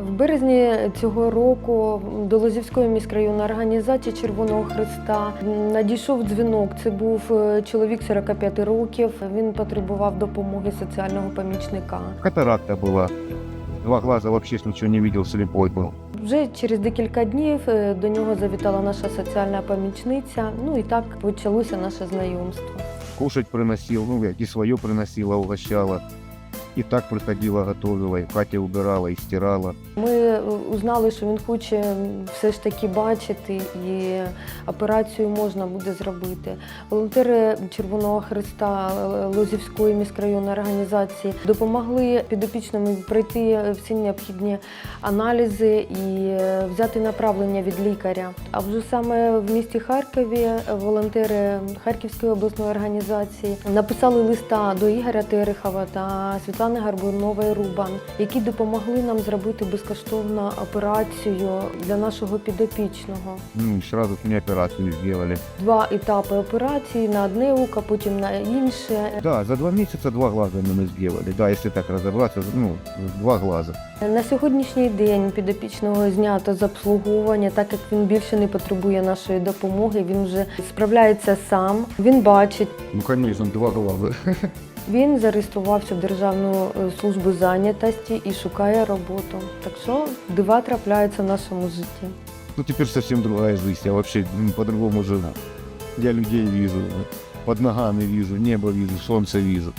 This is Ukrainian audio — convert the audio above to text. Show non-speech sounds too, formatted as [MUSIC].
В березні цього року до Лозівської міськрайонної організації Червоного Христа надійшов дзвінок. Це був е, чоловік 45 років. Він потребував допомоги соціального помічника. Катаракта была. Два глаза вообще ничего не видел, слепой был. Вже через декілька днів е, до нього завітала наша соціальна помічниця. Ну і так почалося наше знайомство. Кушать приносив, ну, як і своє приносила, угощала. И так приходила, готовила, и Катя убирала, и стирала. Ми е, узнали, що він хоче все ж таки бачити, і операцію можна буде зробити. Волонтери Червоного Христа е, Лозівської міськрайонної організації допомогли підопічному пройти всі необхідні аналізи і е, взяти направлення від лікаря. А вже саме в місті Харкові волонтери Харківської обласної організації написали листа до Ігоря Терехова та Світлани Гарбунової Рубан, які допомогли нам зробити безкоштовну операцію для нашого підопічного. Ну, и сразу мне операцию сделали. Два етапи операції на одне око, потім на інше. Да, за два месяца два глаза мы сделали. Да, если так разобраться, ну, два глаза. На сьогоднішній день підопічного знято з обслуговування, так як він більше не потребує нашої допомоги. Він вже справляється сам. Він бачить. Ну, конечно, два глаза. [LAUGHS] Він зареєструвався в Державну е, службу зайнятості і шукає роботу. Так що дива трапляються в нашому житті. Ну, тепер зовсім друга життя, взагалі по-другому живу. Я людей вижу, під ногами вижу, небо вижу, сонце вижу.